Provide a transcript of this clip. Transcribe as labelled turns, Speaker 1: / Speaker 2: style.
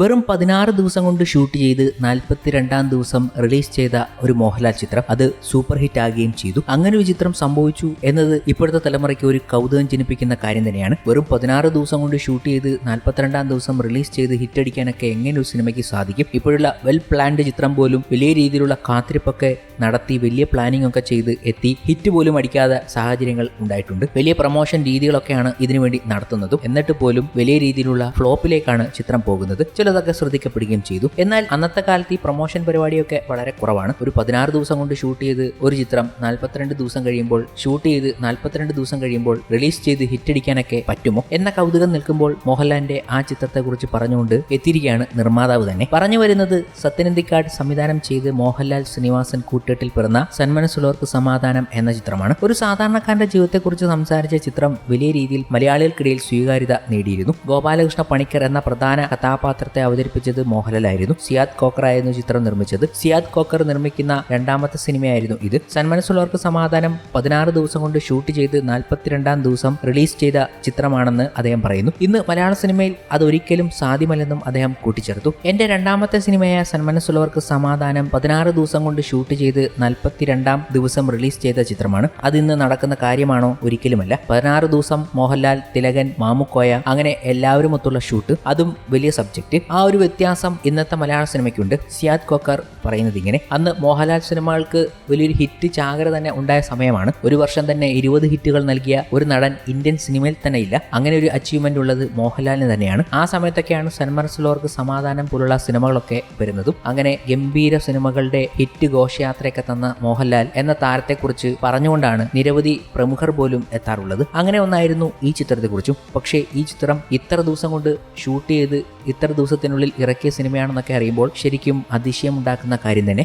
Speaker 1: വെറും പതിനാറ് ദിവസം കൊണ്ട് ഷൂട്ട് ചെയ്ത് നാൽപ്പത്തിരണ്ടാം ദിവസം റിലീസ് ചെയ്ത ഒരു മോഹൻലാൽ ചിത്രം. അത് സൂപ്പർ ഹിറ്റ് ആകുകയും ചെയ്തു. അങ്ങനെ ഒരു ചിത്രം സംഭവിച്ചു എന്നത് ഇപ്പോഴത്തെ തലമുറയ്ക്ക് ഒരു കൗതുകം ജനിപ്പിക്കുന്ന കാര്യം തന്നെയാണ്. വെറും പതിനാറ് ദിവസം കൊണ്ട് ഷൂട്ട് ചെയ്ത് നാൽപ്പത്തിരണ്ടാം ദിവസം റിലീസ് ചെയ്ത് ഹിറ്റ് അടിക്കാനൊക്കെ എങ്ങനെ ഒരു സിനിമയ്ക്ക് സാധിക്കും? ഇപ്പോഴുള്ള വെൽ പ്ലാൻഡ് ചിത്രം പോലും വലിയ രീതിയിലുള്ള കാത്തിരിപ്പൊക്കെ നടത്തി വലിയ പ്ലാനിംഗ് ഒക്കെ ചെയ്ത് എത്തി ഹിറ്റ് പോലും അടിക്കാതെ സാഹചര്യങ്ങൾ ഉണ്ടായിട്ടുണ്ട്. വലിയ പ്രൊമോഷൻ രീതികളൊക്കെയാണ് ഇതിനുവേണ്ടി നടത്തുന്നതും. എന്നിട്ട് പോലും വലിയ രീതിയിലുള്ള ഫ്ലോപ്പിലേക്കാണ് ചിത്രം പോകുന്നത്. ചിലതൊക്കെ ശ്രദ്ധിക്കപ്പെടുകയും ചെയ്തു. എന്നാൽ അന്നത്തെ കാലത്ത് ഈ പ്രൊമോഷൻ പരിപാടിയൊക്കെ വളരെ കുറവാണ്. ഒരു പതിനാറ് ദിവസം കൊണ്ട് ഷൂട്ട് ചെയ്ത് ഒരു ചിത്രം നാൽപ്പത്തിരണ്ട് ദിവസം കഴിയുമ്പോൾ ഷൂട്ട് ചെയ്ത് നാൽപ്പത്തിരണ്ട് ദിവസം കഴിയുമ്പോൾ റിലീസ് ചെയ്ത് ഹിറ്റടിക്കാനൊക്കെ പറ്റുമോ? എന്ന കൗതുകം നിൽക്കുമ്പോൾ മോഹൻലാലിന്റെ ആ ചിത്രത്തെക്കുറിച്ച് പറഞ്ഞുകൊണ്ട് എത്തിയിരിക്കുകയാണ് നിർമ്മാതാവ് തന്നെ. പറഞ്ഞു വരുന്നത് സത്യനന്ദിക്കാട് സംവിധാനം ചെയ്ത് മോഹൻലാൽ ശ്രീനിവാസൻ കൂട്ടേട്ടിൽ പിറന്ന സന്മനസ്സുള്ളവർക്ക് സമാധാനം എന്ന ചിത്രമാണ്. ഒരു സാധാരണക്കാരന്റെ ജീവിതത്തെക്കുറിച്ച് സംസാരിച്ച ചിത്രം വലിയ രീതിയിൽ മലയാളികൾക്കിടയിൽ സ്വീകാര്യത നേടിയിരുന്നു. ഗോപാലകൃഷ്ണ പണിക്കർ എന്ന പ്രധാന കഥാപാത്രത്തെ അവതരിപ്പിച്ചത് മോഹൻലാലായിരുന്നു. സിയാദ് കോക്കർ ആയിരുന്നു ചിത്രം നിർമ്മിച്ചത്. സിയാദ് കോക്കർ നിർമ്മിക്കുന്ന രണ്ടാമത്തെ സിനിമയായിരുന്നു ഇത്. സന്മനസ്സുള്ളവർക്ക് സമാധാനം പതിനാറ് ദിവസം കൊണ്ട് ഷൂട്ട് ചെയ്ത് നാൽപ്പത്തിരണ്ടാം ദിവസം റിലീസ് ചെയ്ത ചിത്രമാണെന്ന് അദ്ദേഹം പറയുന്നു. ഇന്ന് മലയാള സിനിമയിൽ അത് ഒരിക്കലും സാധ്യമല്ലെന്നും അദ്ദേഹം കൂട്ടിച്ചേർത്തു. എന്റെ രണ്ടാമത്തെ സിനിമയായ സന്മനസ്സുള്ളവർക്ക് സമാധാനം പതിനാറ് ദിവസം കൊണ്ട് ഷൂട്ട് ചെയ്ത് നാൽപ്പത്തിരണ്ടാം ദിവസം റിലീസ് ചെയ്ത ചിത്രമാണ്. അത് ഇന്ന് നടക്കുന്ന കാര്യമാണോ? ഒരിക്കലുമല്ല. പതിനാറ് ദിവസം മോഹൻലാൽ തിലകൻ മാമുക്കോയ അങ്ങനെ എല്ലാവരും ഒത്തുള്ള ഷൂട്ട്. അതും വലിയ സബ്ജക്റ്റ്. ആ ഒരു വ്യത്യാസം ഇന്നത്തെ മലയാള സിനിമയ്ക്കുണ്ട്. സിയാദ് കോക്കർ പറയുന്നത് ഇങ്ങനെ അന്ന് മോഹൻലാൽ സിനിമകൾക്ക് വലിയൊരു ഹിറ്റ് ചാകര തന്നെ ഉണ്ടായ സമയമാണ്. ഒരു വർഷം തന്നെ ഇരുപത് ഹിറ്റുകൾ നൽകിയ ഒരു നടൻ ഇന്ത്യൻ സിനിമയിൽ തന്നെ ഇല്ല. അങ്ങനെ ഒരു അച്ചീവ്മെന്റ് ഉള്ളത് മോഹൻലാലിന് തന്നെയാണ്. ആ സമയത്തൊക്കെയാണ് സന്മനസ്സുള്ളവർക്ക് സമാധാനം പോലുള്ള സിനിമകളൊക്കെ വരുന്നതും. അങ്ങനെ ഗംഭീര സിനിമകളുടെ ഹിറ്റ് ഘോഷയാത്രയൊക്കെ തന്ന മോഹൻലാൽ എന്ന താരത്തെക്കുറിച്ച് പറഞ്ഞുകൊണ്ടാണ് നിരവധി പ്രമുഖർ പോലും എത്താറുള്ളത്. അങ്ങനെ ഒന്നായിരുന്നു ഈ ചിത്രത്തെക്കുറിച്ചും. പക്ഷേ ഈ ചിത്രം ഇത്ര ദിവസം കൊണ്ട് ഷൂട്ട് ചെയ്ത് ഇത്ര ദിവസത്തിനുള്ളിൽ ഇറക്കിയ സിനിമയാണെന്നൊക്കെ അറിയുമ്പോൾ ശരിക്കും അതിശയം ഉണ്ടാക്കുന്ന കാര്യം തന്നെ.